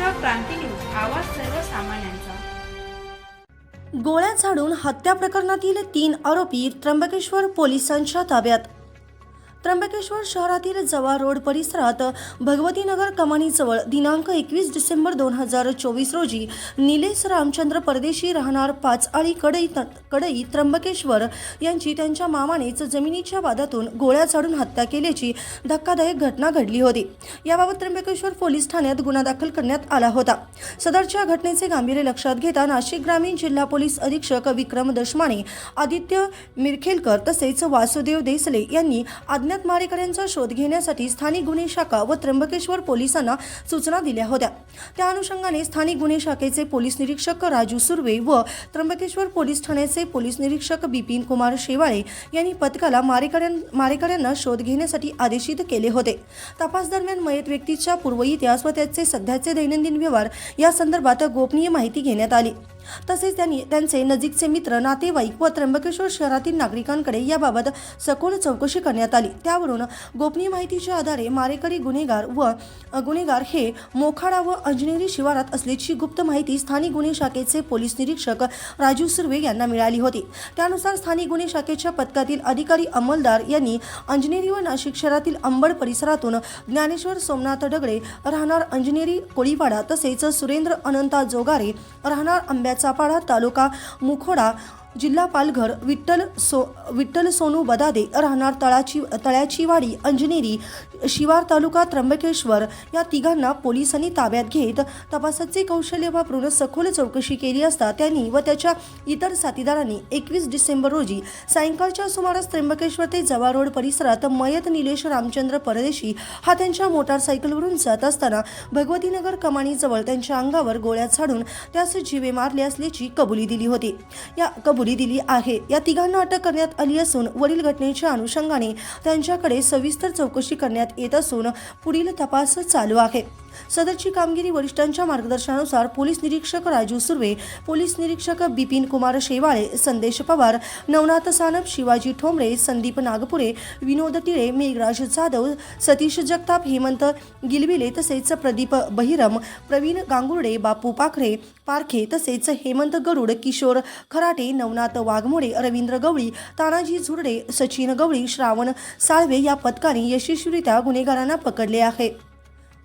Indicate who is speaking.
Speaker 1: Maharashtra Kranti news आवाज सर्वसामान्यांचा.
Speaker 2: गोळ्या झाडून हत्या प्रकरणातील तीन आरोपी त्र्यंबकेश्वर पोलिसांच्या ताब्यात. त्र्यंबकेश्वर शहरातील जवा रोड परिसरात भगवतीनगर कमानीजवळ दिनांक एकवीस डिसेंबर दोन हजार चोवीस रोजी निलेश रामचंद्र परदेशी राहणार पाच आणि कडई कडई त्र्यंबकेश्वर यांची त्यांच्या मामानेच जमिनीच्या वादातून गोळ्या झाडून हत्या केल्याची धक्कादायक घटना घडली होती. याबाबत त्र्यंबकेश्वर पोलीस ठाण्यात गुन्हा दाखल करण्यात आला होता. सदरच्या घटनेचे गांभीर्य लक्षात घेता नाशिक ग्रामीण जिल्हा पोलीस अधीक्षक विक्रम दशमाने आदित्य मिरखेलकर तसेच वासुदेव देसले यांनी अज्ञात मारेकऱ्यांचा शोध घेण्यासाठी स्थानिक गुन्हे शाखा व त्र्यंबकेश्वर पोलिसांना सूचना दिल्या होत्या. त्या अनुषंगाने स्थानिक गुन्हे शाखेचे पोलीस निरीक्षक राजू सुर्वे व त्र्यंबकेश्वर पोलीस ठाण्याचे पोलीस निरीक्षक बिपिन कुमार शेवाळे यांनी पथकाला मारेकऱ्यां मारेकऱ्यांना शोध घेण्यासाठी आदेशित केले होते. तपास दरम्यान मयत व्यक्तीच्या पूर्व इतिहास व त्याचे सध्याचे दैनंदिन व्यवहार या संदर्भात गोपनीय माहिती घेण्यात आली. तसेच त्यांनी त्यांचे नजीकचे मित्र नातेवाईक व त्र्यंबकेश्वर शहरातील नागरिकांकडे याबाबत सखोल चौकशी करण्यात आली. त्यावरून गोपनीय माहितीच्या आधारे मारेकरी गुन्हेगार व गुन्हेगार हे मोखाडा व अंजनेरी शिवारात असल्याची गुप्त माहिती स्थानिक गुन्हे शाखेचे पोलीस निरीक्षक राजू सुर्वे यांना मिळाली होती. त्यानुसार स्थानिक गुन्हे शाखेच्या पथकातील अधिकारी अंमलदार यांनी अंजनेरी व नाशिक शहरातील अंबड परिसरातून ज्ञानेश्वर सोमनाथ डगडे राहणार अंजनेरी कोळीवाडा तसेच सुरेंद्र अनंता जोगारे राहणार आंब्याचा पाडा तालुका मुखोडा जिल्हा पालघर विठ्ठल सो विठ्ठल सोनू बदादे राहणार तळाची तळ्याची वाडी अंजनेरी शिवार तालुका त्र्यंबकेश्वर. या तिघांना पोलिसांनी ताब्यात घेत तपासाचे कौशल्य वापरून सखोल चौकशी केली असता त्यांनी व त्याच्या इतर साथीदारांनी एकवीस डिसेंबर रोजी सायंकाळच्या सुमारास त्र्यंबकेश्वर ते जवा रोड परिसरात मयत निलेश रामचंद्र परदेशी हा त्यांच्या मोटारसायकलवरून जात असताना भगवतीनगर कमानीजवळ त्यांच्या अंगावर गोळ्या झाडून त्यास जीवे मारले असल्याची कबुली दिली होती. या कबुली दिली आहे. या तिघांना अटक करण्यात आली असून वरील घटनेच्या अनुषंगाने त्यांच्याकडे सविस्तर चौकशी करण्यात येत असून पुढील तपास चालू आहे. सदरची कामगिरी वरिष्ठांच्या मार्गदर्शनानुसार पोलीस निरीक्षक राजू सुर्वे पोलीस निरीक्षक बिपिन कुमार शेवाळे संदेश पवार नवनाथ सानप शिवाजी ठोंबरे संदीप नागपुरे विनोद टिळे मेघराज जाधव सतीश जगताप हेमंत गिलविले तसेच प्रदीप बहिरम प्रवीण गांगुर्डे बापू पाखरे पारखे तसेच हेमंत गरुड किशोर खराटे नवनाथ वाघमोडे रवींद्र गवळी तानाजी झुरडे सचिन गवळी श्रावण साळवे या पथकाने यशस्वीरित्या गुन्हेगारांना पकडले आहे.